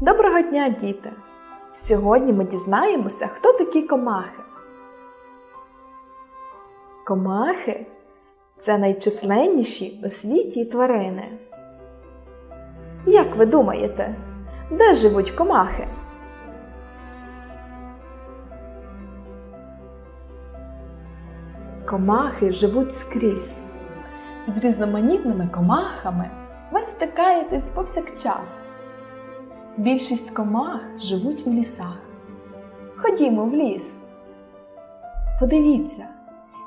Доброго дня, діти! Сьогодні ми дізнаємося, хто такі комахи. Комахи це найчисленніші у світі тварини. Як ви думаєте, де живуть комахи? Комахи живуть скрізь. З різноманітними комахами ви стикаєтесь повсякчас. Більшість комах живуть у лісах. Ходімо в ліс. Подивіться,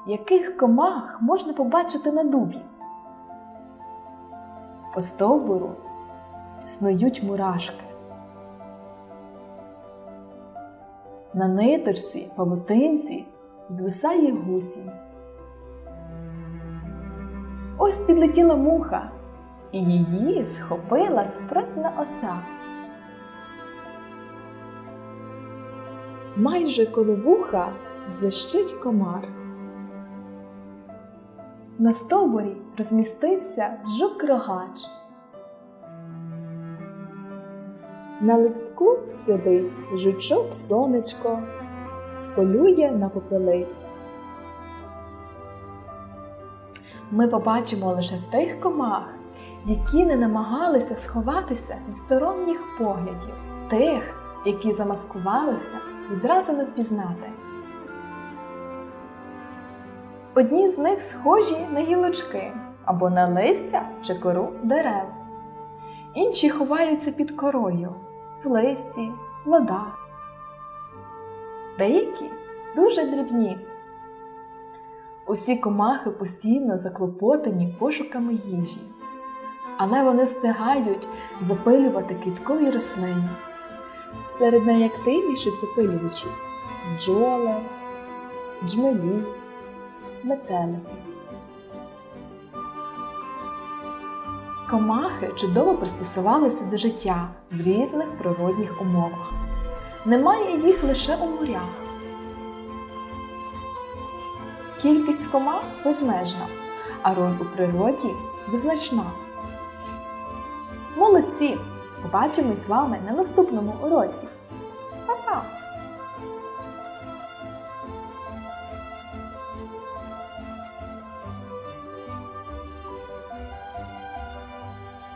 яких комах можна побачити на дубі. По стовбуру снують мурашки. На ниточці павутинці звисає гусінь. Ось підлетіла муха, і її схопила спритна оса. Майже коло вуха дзищить комар. На стовбурі розмістився жук-рогач. На листку сидить жучок сонечко, полює на попелиць. Ми побачимо лише тих комах, які не намагалися сховатися від сторонніх поглядів, тих, які замаскувалися відразу не впізнати. Одні з них схожі на гілочки або на листя чи кору дерев. Інші ховаються під корою, в листі, плодах. Деякі дуже дрібні. Усі комахи постійно заклопотані пошуками їжі, але вони встигають запилювати квіткові рослини. Серед найактивніших запилювачів бджоли, джмелі, метелики. Комахи чудово пристосувалися до життя в різних природних умовах. Немає їх лише у морях. Кількість комах безмежна, а роль у природі визначна. Молодці! Побачимось з вами на наступному уроці. Па-па!